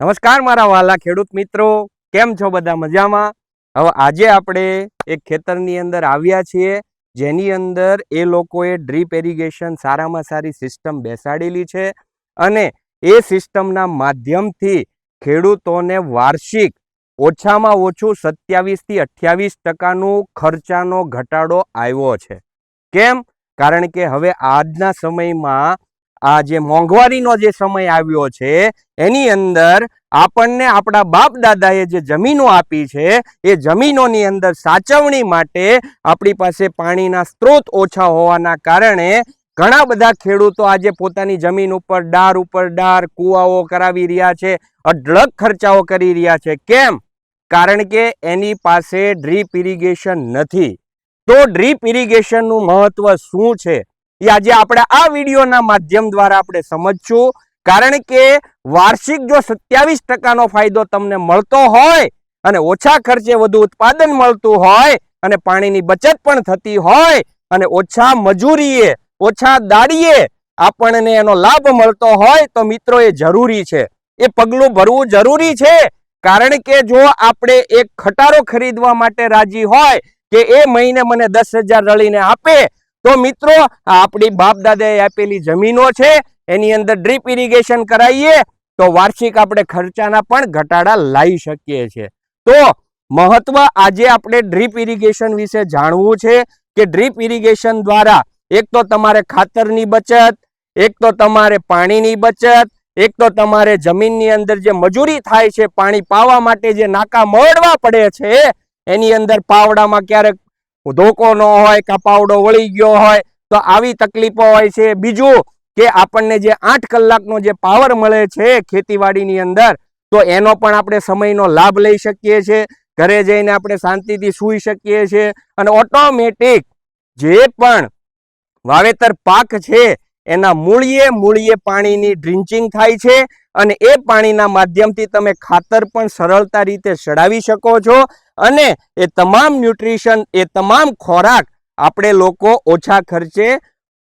નમસ્કાર મારા વાલા ખેડૂત મિત્રો, કેમ છો બધા મજામાં? હવે આજે આપણે એક ખેતરની અંદર આવ્યા છીએ, જેની અંદર એ લોકોએ ડ્રીપ એરિગેશન સારામાં સારી સિસ્ટમ બેસાડેલી છે અને એ સિસ્ટમના માધ્યમથી ખેડૂતોને વાર્ષિક ઓછામાં ઓછું સત્યાવીસથી અઠ્યાવીસ ટકાનું ખર્ચાનો ઘટાડો આવ્યો છે. કેમ? કારણ કે હવે આજના સમયમાં આ જે મોંઘવારીનો જે સમય આવ્યો છે, એની અંદર આપણને આપણા બાપ દાદાએ જે જમીનો આપી છે, એ જમીનોની અંદર સાચવણી માટે આપણી પાસે પાણીના સ્ત્રોત ઓછા હોવાના કારણે ઘણા બધા ખેડૂતો આજે પોતાની જમીન ઉપર ડાર ઉપર ડાર કૂવાઓ કરાવી રહ્યા છે, અઢળક ખર્ચાઓ કરી રહ્યા છે. કેમ? કારણ કે એની પાસે ડ્રીપ ઇરિગેશન નથી. તો ડ્રીપ ઇરિગેશનનું મહત્વ શું છે? એ આજે આપણે આ વિડીયોના માધ્યમ દ્વારા આપણે સમજશું. કારણ કે વાર્ષિક જો સત્યાવીસ ટકાનો ફાયદો તમને મળતો હોય અને ઓછા ખર્ચે વધુ ઉત્પાદન મળતું હોય અને પાણીની બચત પણ થતી હોય અને ઓછા મજૂરીએ, ઓછા દાડીએ આપણને એનો લાભ મળતો હોય, તો મિત્રો એ જરૂરી છે. એ પગલું ભરવું જરૂરી છે. કારણ કે જો આપણે એક ખટારો ખરીદવા માટે રાજી હોય કે એ મહિને મને દસ હજાર રળીને આપે તો મિત્રો, આપણી બાપ દાદાએ આપેલી જમીનો છે, એની અંદર ડ્રીપ ઇરિગેશન કરાવીએ તો વાર્ષિક આપણે ખર્ચાના પણ ઘટાડા લાવી શકીએ છીએ. તો મહત્વ આજે આપણે ડ્રીપ ઇરિગેશન વિશે જાણવું છે કે ડ્રીપ ઇરિગેશન દ્વારા એક તો તમારે ખાતરની બચત, એક તો તમારે પાણીની બચત, એક તો તમારે જમીનની અંદર જે મજૂરી થાય છે, પાણી પાવા માટે જે નાકા મોડવા પડે છે, એની અંદર પાવડામાં ક્યારેક ધોકો ન હોય કપાવડો વળી ગયો હોય, તો આવી તકલીફો હોય છે. બીજું કે આપણને જે આઠ કલાકનો જે પાવર મળે છે ખેતીવાડીની અંદર, તો એનો પણ આપણે સમયનો લાભ લઈ શકીએ છીએ ઘરે જઈને આપણે શાંતિથી સૂઈ શકીએ છીએ અને ઓટોમેટિક જે પણ વાવેતર પાક છે, એના મૂળીએ મૂળીએ પાણીની ડ્રિન્ચિંગ થાય છે. અને એ પાણીના માધ્યમથી તમે ખાતર પણ સરળતા રીતે ચડાવી શકો છો. અને એ તમામ ન્યુટ્રિશન, એ તમામ ખોરાક આપણે લોકો ઓછા ખર્ચે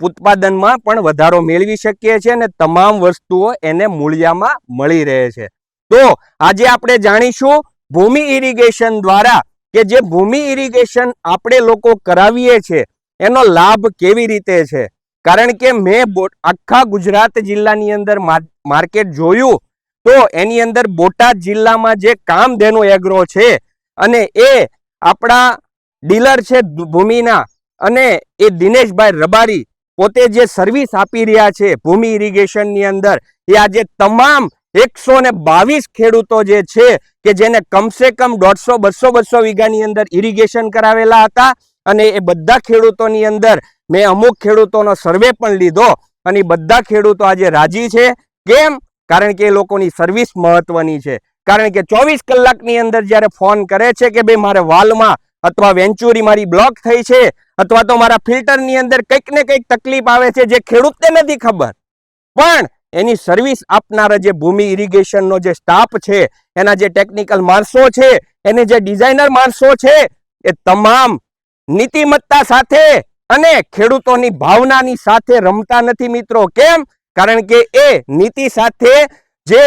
ઉત્પાદનમાં પણ વધારો મેળવી શકીએ છીએ અને તમામ વસ્તુઓ એને મૂળિયામાં મળી રહે છે. તો આજે આપણે જાણીશું ભૂમિ ઇરિગેશન દ્વારા કે જે ભૂમિ ઇરિગેશન આપણે લોકો કરાવીએ છીએ, એનો લાભ કેવી રીતે છે? કારણ કે મેં આખા ગુજરાત જિલ્લાની અંદર માર્કેટ જોયું, તો એની અંદર બોટાદ જિલ્લામાં જે કામધેનુ એગ્રો છે અને એ આપણા ડીલર છે ભૂમિના અને એ દિનેશભાઈ રબારી પોતે જે સર્વિસ આપી રહ્યા છે ભૂમિ ઇરિગેશનની અંદર, એ આજે તમામ એકસો ને બાવીસ ખેડૂતો જે છે કે જેને કમસે કમ દોઢસો, બસો બસો વીઘાની અંદર ઇરિગેશન કરાવેલા હતા અને એ બધા ખેડૂતોની અંદર મેં અમુક ખેડૂતોનો સર્વે પણ લીધો અને બધા ખેડૂતો આજે રાજી છે. કેમ? કારણ કે એ લોકોની સર્વિસ મહત્વની છે. કારણ કે ચોવીસ કલાકની અંદર જ્યારે ફોન કરે છે કે ભાઈ મારે વાલમાં અથવા વેન્ચુરી મારી બ્લોક થઈ છે અથવા તો મારા ફિલ્ટરની અંદર કંઈક ને કંઈક તકલીફ આવે છે જે ખેડૂતને નથી ખબર. પણ એની સર્વિસ આપનારા જે ભૂમિ ઇરિગેશનનો જે સ્ટાફ છે, એના જે ટેકનિકલ માણસો છે, એને જે ડિઝાઇનર માણસો છે, એ તમામ નીતિમત્તા સાથે અને ખેડૂતોની ભાવનાની સાથે રમતા નથી મિત્રો. કેમ? કારણ કે એ નીતિ સાથે જે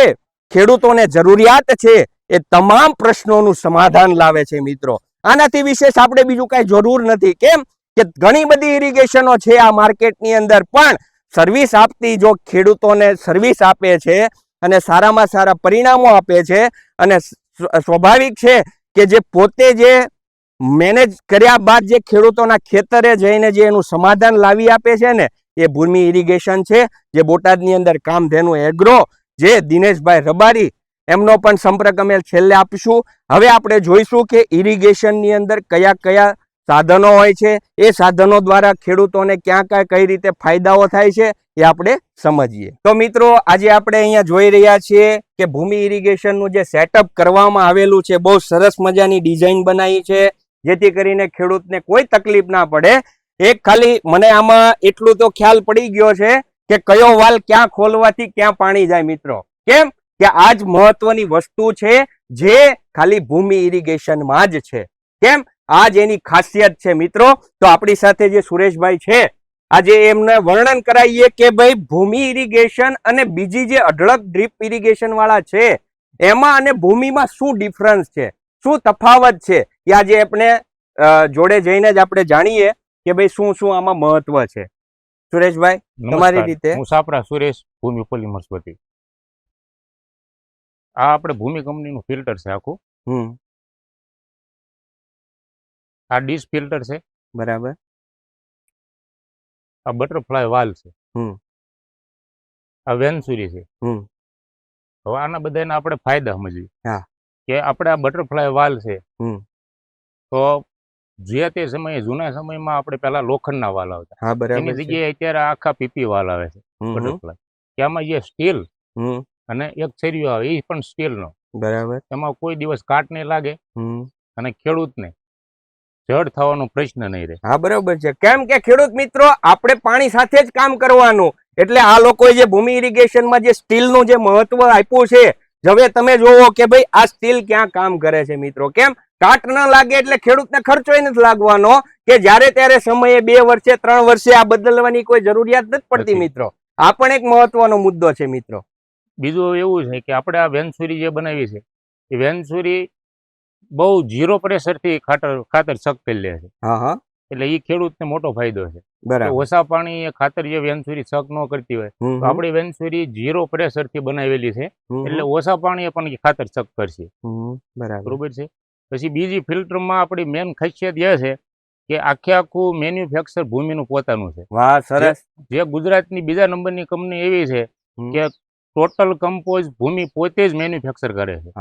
ખેડૂતોને જરૂરિયાત છે એ તમામ પ્રશ્નોનું સમાધાન લાવે છે મિત્રો. આનાથી વિશેષ આપણે બીજું કાંઈ જરૂર નથી. કેમ? કે ઘણી બધી ઇરિગેશનો છે આ માર્કેટની અંદર, પણ સર્વિસ આપતી જો ખેડૂતોને સર્વિસ આપે છે અને સારામાં સારા પરિણામો આપે છે અને સ્વાભાવિક છે કે જે પોતે જે મેનેજ કર્યા બાદ જે ખેડૂતોના ખેતરે જઈને જે એનું સમાધાન લાવી આપે છે ને, એ ભૂમિ ઇરિગેશન છે, જે બોટાદની અંદર કામધેનુ એગ્રો જે દિનેશભાઈ રબારી, એમનો પણ સંપર્ક અમે છેલ્લે આપીશું. હવે આપણે જોઈશું કે ઇરિગેશનની અંદર કયા કયા સાધનો હોય છે. એ સાધનો દ્વારા ખેડૂતોને ક્યાં ક્યાં કઈ રીતે ફાયદાઓ થાય છે એ આપણે સમજીએ. તો મિત્રો, આજે આપણે અહીંયા જોઈ રહ્યા છીએ કે ભૂમિ ઇરિગેશનનું જે સેટઅપ કરવામાં આવેલું છે, બહુ સરસ મજાની ડિઝાઇન બનાવી છે, જેથી કરીને ખેડૂતને કોઈ તકલીફ ના પડે. એક ખાલી મને આમાં એટલું તો ખ્યાલ પડી ગયો છે કે કયો વાલ ક્યાં ખોલવાથી ક્યાં પાણી જાય મિત્રો? કેમ? કે આ જ મહત્વની વસ્તુ છે, જે ખાલી ભૂમિ ઇરિગેશનમાં જ છે. કેમ? આ જ એની ખાસિયત છે મિત્રો. તો આપણી સાથે જે સુરેશભાઈ છે, આજે એમને વર્ણન કરાવીએ કે ભાઈ ભૂમિ ઇરિગેશન અને બીજી જે અઢળક ડ્રીપ ઇરિગેશન વાળા છે, એમાં અને ભૂમિમાં શું ડિફરન્સ છે? શું તફાવત છે? એ આજે આપણે જોડે જઈને જ આપણે જાણીએ કે ભાઈ શું શું આમાં મહત્વ છે. સુરેશભાઈ તમારી રીતે? હું સાપરા સુરેશ ભૂમિ પોલીમર્સ વતી આ આપણે ભૂમિ કંપનીનું ફિલ્ટર છે આખું હમ આ ડીશ ફિલ્ટર છે બરાબર આ બટરફ્લાય વાલ છે હમ. આ વેન્સુરી છે હમ. હવે આના બધાના આપણે ફાયદા સમજીએ હા. કે આપણે આ બટરફ્લાય વાલ છે હમ. તો જે તે સમયે જૂના સમયમાં આપણે પહેલા લોખંડના વાલ આવતા. એની જગ્યાએ અત્યારે આખા પીપી વાલ આવે છે કે આમાં જે સ્ટીલ અને એક સરિયો આવે એ પણ સ્ટીલનો. બરાબર. એમાં કોઈ દિવસ કાટ નહીં લાગે અને ખેડૂતને જડ થવાનો પ્રશ્ન નહીં રહે. હા બરાબર છે. કેમ કે ખેડૂત મિત્રો આપણે પાણી સાથે જ કામ કરવાનું. એટલે આ લોકોએ જે ભૂમિ ઇરિગેશનમાં જે સ્ટીલનું જે મહત્વ આપ્યું છે હવે તમે જોવો કે ભાઈ આ સ્ટીલ ક્યાં કામ કરે છે મિત્રો? કેમ? કાટ ન લાગે એટલે ખેડૂતને ખર્ચોય નથી લાગવાનો કે જ્યારે ત્યારે સમયે બે વર્ષે ત્રણ વર્ષે આ બદલવાની કોઈ જરૂરિયાત નથી પડતી મિત્રો. આ પણ એક મહત્વનો મુદ્દો છે મિત્રો. બીજું એવું છે કે આપણે આ વેનસુરી જે બનાવી છે એ વેનસુરી બહુ ઝીરો પ્રેશરથી ખાતર ખાતર સક લે છે. એટલે એ ખેડૂતને મોટો ફાયદો છે. બરાબર. ઓછા પાણી એ ખાતર જે વેનસુરી શક ન કરતી હોય તો આપણી વેનસુરી ઝીરો પ્રેશરથી બનાવેલી છે. એટલે ઓછા પાણી પણ ખાતર શક કરશે. બરાબર. બરોબર છે? પછી બીજી ફિલ્ટરમાં આપણી મેન ખાસિયત એ છે કે આખે આખું મેન્યુફેક્ચર ભૂમિનું પોતાનું છે. વાહ સરસ. જે ગુજરાતની બીજા નંબરની કંપની એવી છે કે ટોટલ કમ્પોઝ ભૂમિ પોતે જ મેન્યુફેક્ચર કરે છે.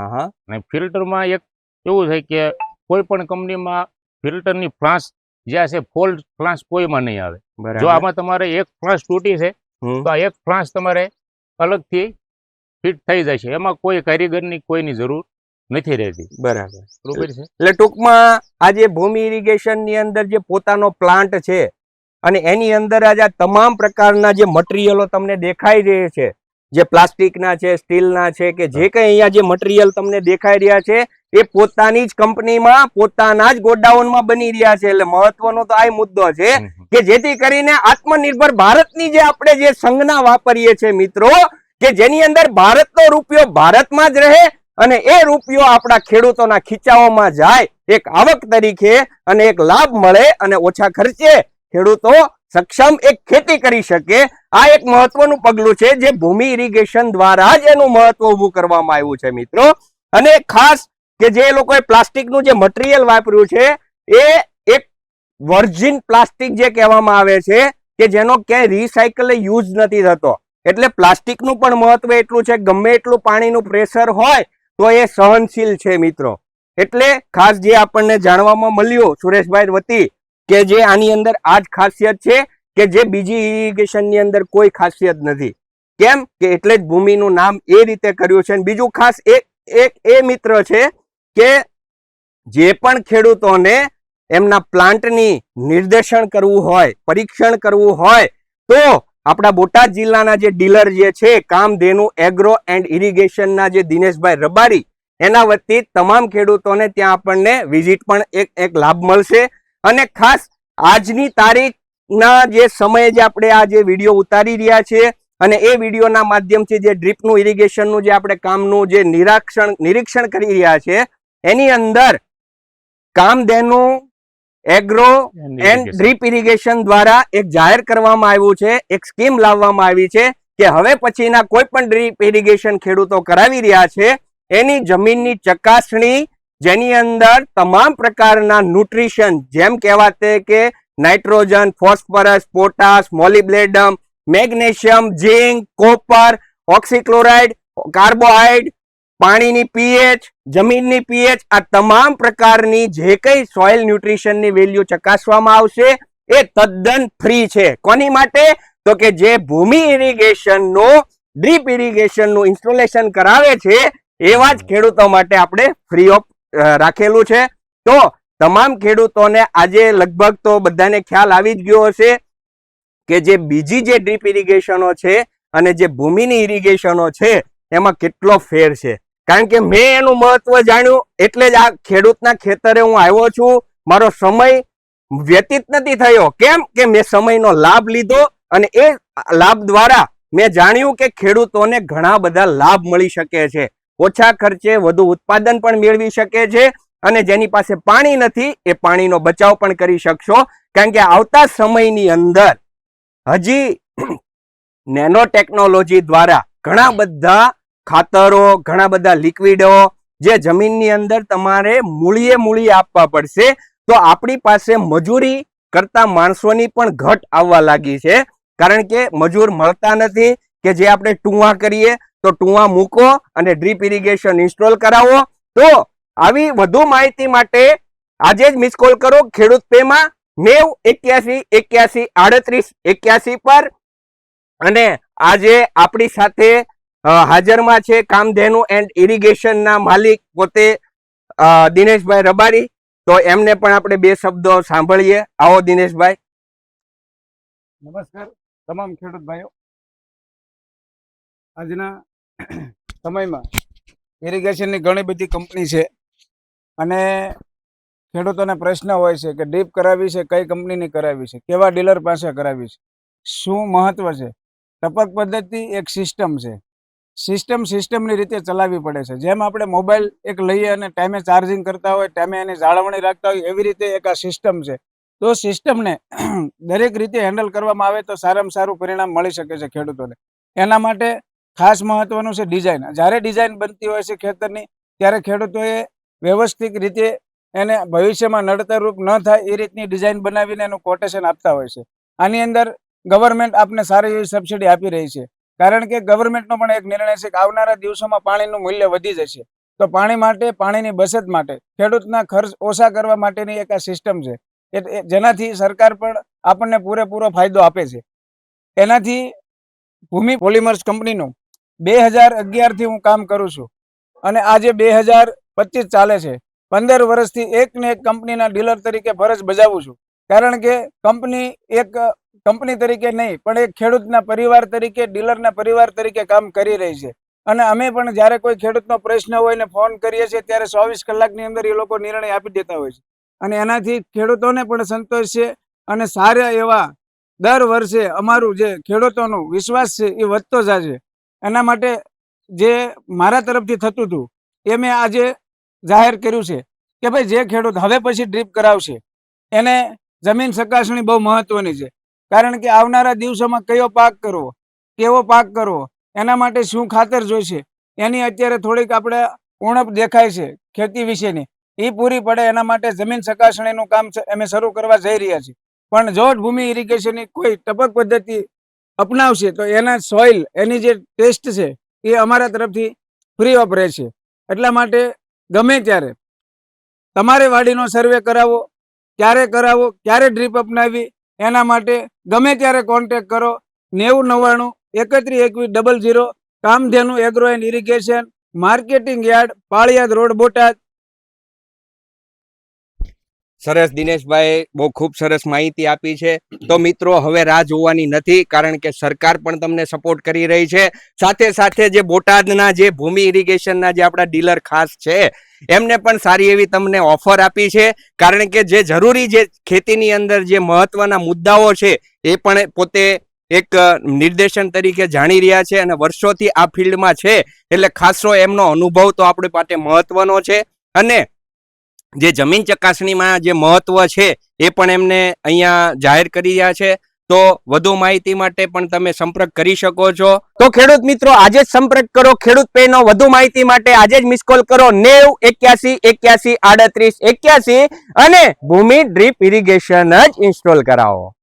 અને ફિલ્ટરમાં એક એવું છે કે કોઈ પણ કંપનીમાં ફિલ્ટરની ફ્લાસ જ્યાં છે ફોલ્ટ ફ્લાસ કોઈમાં નહીં આવે. જો આમાં તમારે એક ફ્લાસ તૂટી છે તો આ એક ફ્લાસ તમારે અલગથી ફિટ થઈ જાય છે એમાં કોઈ કારીગરની કોઈની જરૂર નથી રહેતી. બરાબર. બરોબર છે? એટલે ટૂંકમાં આ જે ભૂમિ ઇરિગેશનની અંદર જે પોતાનો પ્લાન્ટ છે અને એની અંદર આજે આ તમામ પ્રકારના જે મટીરિયલો તમને દેખાઈ રહે છે જે પ્લાસ્ટિકના છે સ્ટીલના છે કે જે કંઈ અહીંયા જે મટીરિયલ તમને દેખાઈ રહ્યા છે એ પોતાની જ કંપનીમાં પોતાના જ ગોડાઉનમાં બની રહ્યા છે. એટલે મહત્વનો તો આ મુદ્દો છે. કે જેથી કરીને આત્મનિર્ભર ભારતની જે આપણે જે સંજ્ઞા વાપરીએ છીએ મિત્રો કે જેની અંદર ભારતનો રૂપિયો ભારતમાં જ રહે અને એ રૂપિયો આપણા ખેડૂતોના ખીચાઓમાં જાય, એક આવક તરીકે અને એક લાભ મળે અને ઓછા ખર્ચે ખેડૂતો સક્ષમ એક ખેતી કરી શકે. આ એક મહત્વનું પગલું છે જે ભૂમિ ઇરિગેશન દ્વારા જ એનું મહત્વ ઊભું કરવામાં આવ્યું છે મિત્રો. અને ખાસ કે જે લોકોએ પ્લાસ્ટિકનું જે મટીરિયલ વાપર્યું છે, એ એક વર્જિન પ્લાસ્ટિક જે કહેવામાં આવે છે કે જેનો ક્યાંય રિસાયકલ યુઝ નથી થતો. એટલે પ્લાસ્ટિકનું પણ મહત્વ એટલું છે, ગમે એટલું પાણીનું પ્રેશર હોય તો એ સહનશીલ છે મિત્રો. એટલે ખાસ જે આપણને જાણવામાં મળ્યું, સુરેશભાઈ વતી, કે જે આની અંદર આ જ ખાસિયત છે, કે જે બીજી ઇરિગેશનની અંદર કોઈ ખાસિયત નથી. કેમ? કે એટલે જ ભૂમિનું નામ એ રીતે કર્યું છે. બીજું ખાસ એક એક એ મિત્ર છે, કે જે પણ ખેડૂતોને એમના પ્લાન્ટની નિર્દેશન કરવું હોય, પરીક્ષણ કરવું હોય, તો આપણા બોટાદ જિલ્લાના જે ડીલર જે છે, કામધેનુ એગ્રો એન્ડ ઇરિગેશનના જે દિનેશભાઈ રબારી એના વતી તમામ ખેડૂતોને ત્યાં આપણને વિઝિટ પણ એક એક લાભ મળશે. અને ખાસ આજની તારીખના જે સમયે જે આપણે આ જે વીડિયો ઉતારી રહ્યા છીએ, અને એ વિડીયોના માધ્યમથી જે ડ્રીપનું ઇરિગેશનનું જે આપણે કામનું જે નિરાક્ષણ, નિરીક્ષણ કરી રહ્યા છે એની અંદર Kamdhenu agro and drip irrigation દ્વારા એક જાહેર કરવામાં આવ્યું છે એક સ્કીમ લાવવામાં આવી છે કે હવે પછીના કોઈ પણ ડ્રીપ ઇરિગેશન ખેડૂતો કરાવી રહ્યા છે એની જમીનની ચકાસણી જેની અંદર તમામ પ્રકારના ન્યુટ્રિશન જેમ કહેવાતે કે nitrogen phosphorus potash molybdenum magnesium zinc copper oxychloride કાર્બોહાઈડ પાણીની પીએચ, જમીનની પીએચ, આ તમામ પ્રકારની જે કંઈ સોઇલ ન્યુટ્રિશનની વેલ્યુ ચકાસવામાં આવશે, એ તદ્દન ફ્રી છે. કોની માટે? તો કે જે ભૂમિ ઇરિગેશનનું, ડ્રીપ ઇરિગેશનનું ઇન્સ્ટોલેશન કરાવે છે, એવા જ ખેડૂતો માટે આપણે ફ્રી ઓફ રાખેલું છે. તો તમામ ખેડૂતોને આજે લગભગ તો બધાને ખ્યાલ આવી જ ગયો હશે કે જે બીજી જે ડ્રીપ ઇરિગેશનો છે અને જે ભૂમિની ઇરિગેશનો છે, એમાં કેટલો ફેર છે. કારણ કે મેં એનું મહત્વ જાણ્યું એટલે જ આ ખેડૂતના ખેતરે હું આવ્યો છું. મારો સમય વ્યતીત નથી થયો. કેમ? કે મેં સમયનો લાભ લીધો અને એ લાભ દ્વારા મેં જાણ્યું કે ખેડૂતોને ઘણા બધા લાભ મળી શકે છે. ઓછા ખર્ચે વધુ ઉત્પાદન પણ મેળવી શકે છે અને જેની પાસે પાણી નથી એ પાણીનો બચાવ પણ કરી શકશો. કારણ કે આવતા સમયની અંદર હજી નેનો ટેકનોલોજી દ્વારા ઘણા બધા ખાતરો, ઘણા બધા લિક્વિડો જે જમીનની અંદર તમારે મૂળીએ મૂળી આપવા પડશે. તો આપણી પાસે મજૂરી કરતા માણસોની પણ ઘટ આવવા લાગી છે. કારણ કે મજૂર મળતા નથી કે જે આપણે ટૂંવા કરીએ, તો ટૂંવા મૂકો અને ડ્રીપ ઇરિગેશન ઇન્સ્ટોલ કરાવો. તો આવી વધુ માહિતી માટે આજે જ મિસ કોલ કરો ખેડૂત પેમાં નેવ એક્યાસી એક્યાસી આડત્રીસ એક્યાસી પર. અને આજે આપણી સાથે હાજરમાં છે કામધેનુ એન્ડ ઇરિગેશનના માલિક પોતે દિનેશભાઈ રબારી. તો એમને પણ આપણે બે શબ્દો સાંભળીએ. આવો દિનેશભાઈ. નમસ્કાર, તમામ ખેડૂત ભાઈઓ. આજના સમયમાં ઇરિગેશનની ઘણી બધી કંપની છે અને ખેડૂતોને પ્રશ્ન હોય છે કે ડીપ કરાવી છે, કઈ કંપનીની કરાવી છે, કેવા ડીલર પાસે કરાવી છે, શું મહત્વ છે? ટપક પદ્ધતિ એક સિસ્ટમ છે. સિસ્ટમ સિસ્ટમની રીતે ચલાવવી પડે છે. જેમ આપણે મોબાઈલ એક લઈએ અને ટાઈમે ચાર્જિંગ કરતા હોય, ટાઈમે એની જાળવણી રાખતા હોય, એવી રીતે એક આ સિસ્ટમ છે. તો સિસ્ટમને દરેક રીતે હેન્ડલ કરવામાં આવે તો સારામાં સારું પરિણામ મળી શકે છે ખેડૂતોને. એના માટે ખાસ મહત્વનું છે ડિઝાઇન. જ્યારે ડિઝાઇન બનતી હોય છે ખેતરની, ત્યારે ખેડૂતોએ વ્યવસ્થિત રીતે એને ભવિષ્યમાં નડતરરૂપ ન થાય એ રીતની ડિઝાઇન બનાવીને એનું કોટેશન આપતા હોય છે. આની અંદર ગવર્મેન્ટ આપને સારી એવી સબસિડી આપી રહી છે. કારણ કે ગવર્મેન્ટનો પણ એક નિર્ણય છે કે આવનારા દિવસોમાં પાણીનું મૂલ્ય વધી જશે. તો પાણી માટે, પાણીની બચત માટે, ખેડૂતના ખર્ચ ઓછા કરવા માટેની એક આ સિસ્ટમ છે. જેનાથી સરકાર પણ આપણને પૂરેપૂરો ફાયદો આપે છે. એનાથી ભૂમિ પોલિમર્સ કંપનીનું બે હજાર અગિયારથી હું કામ કરું છું. અને આજે બે હજાર પચીસ ચાલે છે. પંદર વર્ષથી એક ને એક કંપનીના ડીલર તરીકે ફરજ બજાવું છું. કારણ કે કંપની એક, કંપની તરીકે નહીં, પણ એક ખેડૂતના પરિવાર તરીકે, ડીલરના પરિવાર તરીકે કામ કરી રહી છે. અને અમે પણ જ્યારે કોઈ ખેડૂતનો પ્રશ્ન હોય ને ફોન કરીએ છીએ, ત્યારે ચોવીસ કલાકની અંદર એ લોકો નિર્ણય આપી દેતા હોય છે. અને એનાથી ખેડૂતોને પણ સંતોષ છે અને સારા એવા દર વર્ષે અમારું જે ખેડૂતોનો વિશ્વાસ છે એ વધતો છે એના માટે જે મારા તરફથી થતું હતું, એ મેં આજે જાહેર કર્યું છે કે ભાઈ, જે ખેડૂત હવે પછી ડ્રીપ કરાવશે, એને જમીન ચકાસણી બહુ મહત્વની છે. કારણ કે આવનારા દિવસોમાં કયો પાક કરવો, કેવો પાક કરવો, એના માટે શું ખાતર જોઈશે, એની અત્યારે થોડીક આપણે ઉણપ દેખાય છે ખેતી વિશેની. એ પૂરી પડે એના માટે જમીન ચકાસણીનું કામ અમે શરૂ કરવા જઈ રહ્યા છીએ. પણ જો ભૂમિ ઇરિગેશનની કોઈ ટપક પદ્ધતિ અપનાવશે તો એના સોઇલ એની જે ટેસ્ટ છે, એ અમારા તરફથી ફ્રી ઓફ રહેશે. એટલા માટે ગમે ત્યારે તમારે વાડીનો સર્વે કરાવો ક્યારે કરાવો, ક્યારે ડ્રીપ અપનાવી, એના માટે ગમે ત્યારે કોન્ટેક કરો. નેવું નવ્વાણું એકત્રીસ એકવીસ double zero Kamdhenu agro and irrigation marketing yard, Paliyad road Botad. સરસ દિનેશભાઈ બહુ ખૂબ સરસ માહિતી આપી છે. તો મિત્રો, હવે રાહ જોવાની નથી કારણ કે સરકાર પણ તમને સપોર્ટ કરી રહી છે. સાથે સાથે જે બોટાદના જે ભૂમિ ઇરિગેશનના જે આપણા ડીલર ખાસ છે, એમને પણ સારી એવી તમને ઓફર આપી છે. કારણ કે જે જરૂરી જે ખેતીની અંદર જે મહત્વના મુદ્દાઓ છે, એ પણ પોતે એક નિર્દેશન તરીકે જાણી રહ્યા છે અને વર્ષોથી આ ફિલ્ડમાં છે. એટલે ખાસો એમનો અનુભવ તો આપણી પાસે મહત્વનો છે. અને જે જમીન ચકાસણીમાં જે મહત્વ છે, એ પણ એમને અહીંયા જાહેર કરી રહ્યા છે. તો વધુ માહિતી માટે પણ તમે સંપર્ક કરી શકો છો. તો ખેડૂત મિત્રો, આજે જ સંપર્ક કરો. ખેડૂત પેનો વધુ માહિતી માટે આજે જ મિસ કોલ કરો. નેવ, એક્યાસી એક્યાસી, આડત્રીસ, એક્યાસી અને ભૂમિ ડ્રીપ ઇરિગેશન જ ઇન્સ્ટોલ કરાવો.